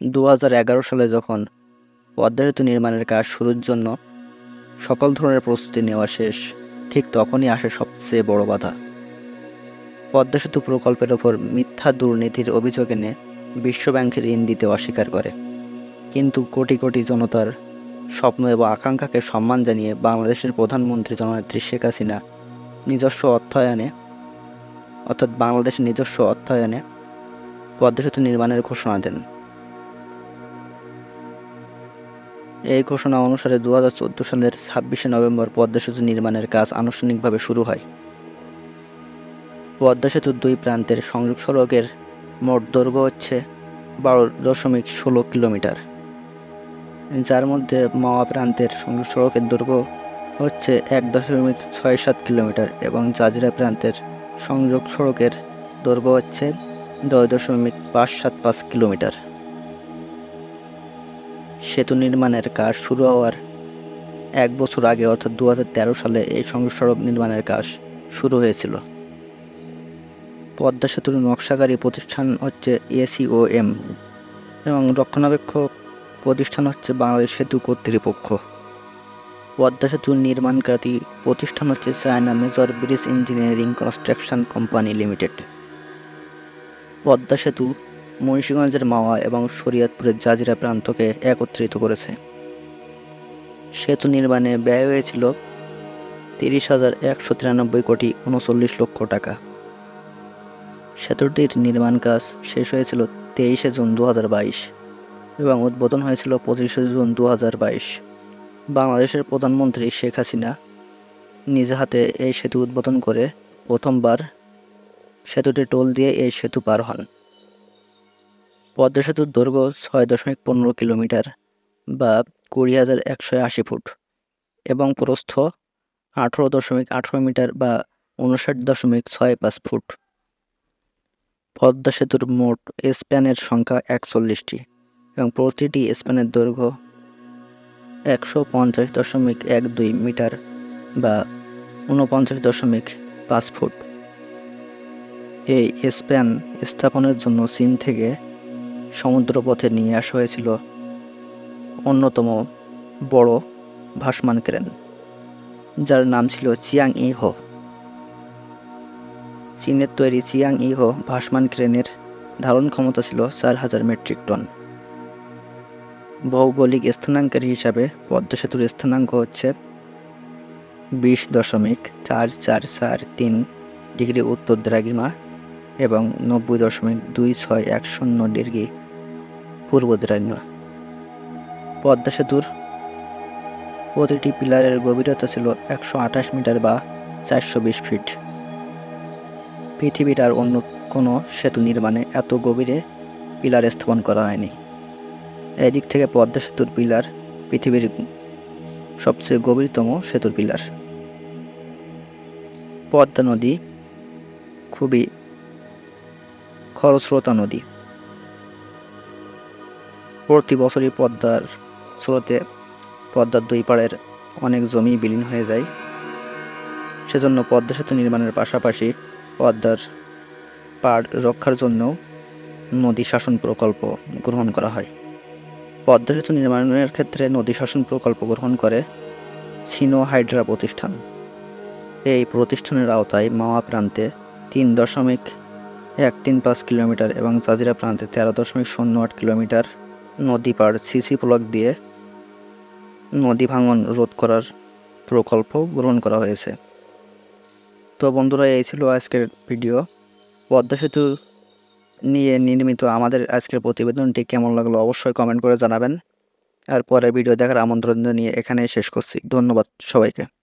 দু হাজার এগারো সালে যখন পদ্মা সেতু নির্মাণের কাজ শুরুর জন্য সকল ধরনের প্রস্তুতি নেওয়া শেষ, ঠিক তখনই আসে সবচেয়ে বড় বাধা। পদ্মা সেতু প্রকল্পের ওপর মিথ্যা দুর্নীতির অভিযোগ এনে বিশ্বব্যাংকের ঋণ দিতে অস্বীকার করে। কিন্তু কোটি কোটি জনতার স্বপ্ন এবং আকাঙ্ক্ষাকে সম্মান জানিয়ে বাংলাদেশের প্রধানমন্ত্রী জননেত্রী শেখ হাসিনা নিজস্ব অর্থায়নে, অর্থাৎ বাংলাদেশের নিজস্ব অর্থায়নে পদ্মা সেতু নির্মাণের ঘোষণা দেন। এই ঘোষণা অনুসারে দু হাজার চোদ্দ সালের ছাব্বিশে নভেম্বর পদ্মা সেতু নির্মাণের কাজ আনুষ্ঠানিকভাবে শুরু হয়। পদ্মা সেতুর দুই প্রান্তের সংযোগ সড়কের মোট দৈর্ঘ্য হচ্ছে বারো দশমিক ষোলো কিলোমিটার। যার মধ্যে মাওয়া প্রান্তের সংযোগ সড়কের দৈর্ঘ্য হচ্ছে এক দশমিক ছয় সাত কিলোমিটার এবং জাজিরা প্রান্তের সংযোগ সড়কের দৈর্ঘ্য হচ্ছে দশ দশমিক পাঁচ সাত পাঁচ কিলোমিটার। সেতু নির্মাণের কাজ শুরু হওয়ার এক বছর আগে, অর্থাৎ দু হাজার তেরো সালে, এই সংযোগ সড়ক নির্মাণের কাজ শুরু হয়েছিল। পদ্মা সেতুর নকশাকারী প্রতিষ্ঠান হচ্ছে এসিওএম এবং রক্ষণাবেক্ষক প্রতিষ্ঠান হচ্ছে বাংলাদেশ সেতু কর্তৃপক্ষ। পদ্মা সেতুর নির্মাণকারী প্রতিষ্ঠান হচ্ছে China major bridge engineering construction company limited. Padma সেতু মুন্সিগঞ্জের মাওয়া এবং শরীয়তপুরের জাজিরা প্রান্তকে একত্রিত করেছে। সেতু নির্মাণে ব্যয় হয়েছিল তিরিশ হাজার একশো তিরানব্বই কোটি উনচল্লিশ লক্ষ টাকা। সেতুটির নির্মাণ কাজ শেষ হয়েছিল তেইশে জুন দু হাজার বাইশ এবং উদ্বোধন হয়েছিল পঁচিশে জুন দু হাজার বাইশ। বাংলাদেশের প্রধানমন্ত্রী শেখ হাসিনা নিজে হাতে এই সেতু উদ্বোধন করে প্রথমবার সেতুটি টোল দিয়ে এই সেতু পার হন। পদ্মা সেতুর দৈর্ঘ্য ছয় দশমিক পনেরো কিলোমিটার বা কুড়ি হাজার একশো আশি ফুট এবং প্রস্থ আঠেরো দশমিক আঠেরো মিটার বা উনষাট দশমিক ছয় পাঁচ ফুট। পদ্মা সেতুর মোট স্প্যানের সংখ্যা একচল্লিশটি এবং প্রতিটি স্প্যানের দৈর্ঘ্য একশো পঞ্চাশ দশমিক এক দুই মিটার বা ঊনপঞ্চাশ দশমিক পাঁচ ফুট। এই স্প্যান স্থাপনের জন্য চীন থেকে সমুদ্রপথে নিয়ে আসা হয়েছিল অন্যতম বড় ভাসমান ক্রেন, যার নাম ছিল চিয়াং ইহো। চীনের তৈরি চিয়াং ইহো ভাসমান ক্রেনের ধারণ ক্ষমতা ছিল চার হাজার মেট্রিক টন। ভৌগোলিক স্থানাঙ্কের হিসাবে পদ্মা সেতুর স্থানাঙ্ক হচ্ছে বিশ দশমিক চার চার চার তিন ডিগ্রি উত্তর দ্রাঘিমা এবং নব্বই দশমিক দুই ছয় এক শূন্য ডিগ্রি পূর্ব দ্রাঘিমা পদ্মা সেতুর প্রতিটি পিলারের গভীরতা ছিল একশো আঠাশ মিটার বা চারশো বিশ ফিট। পৃথিবীর আর অন্য কোনো সেতু নির্মাণে এত গভীরে পিলার স্থাপন করা হয়নি। এদিক থেকে পদ্মা সেতুর পিলার পৃথিবীর সবচেয়ে গভীরতম সেতুর পিলার। পদ্মা নদী খুবই খরস্রোতা নদী। প্রতি বছরই পদ্মার স্রোতে পদ্মার দুই পাড়ের অনেক জমি বিলীন হয়ে যায়। সেজন্য পদ্মা সেতু নির্মাণের পাশাপাশি পদ্মার পাড় রক্ষার জন্য নদী শাসন প্রকল্প গ্রহণ করা হয়। পদ্মা সেতু নির্মাণের ক্ষেত্রে নদী শাসন প্রকল্প গ্রহণ করে সিনো হাইড্রা প্রতিষ্ঠান। এই প্রতিষ্ঠানের আওতায় মাওয়া প্রান্তে তিন দশমিক এক তিন পাঁচ কিলোমিটার এবং জাজিরা প্রান্তে তেরো দশমিক শূন্য আট কিলোমিটার নদী পাড় সিসি ব্লক দিয়ে নদী ভাঙন রোধ করার প্রকল্প গ্রহণ করা হয়েছে। তো বন্ধুরা, এই ছিল আজকের ভিডিও। পদ্মা সেতু নিয়ে নির্মিত আমাদের আজকের প্রতিবেদনটি কেমন লাগল অবশ্যই কমেন্ট করে জানাবেন। আর পরে ভিডিও দেখার আমন্ত্রণ নিয়ে এখানেই শেষ করছি। ধন্যবাদ সবাইকে।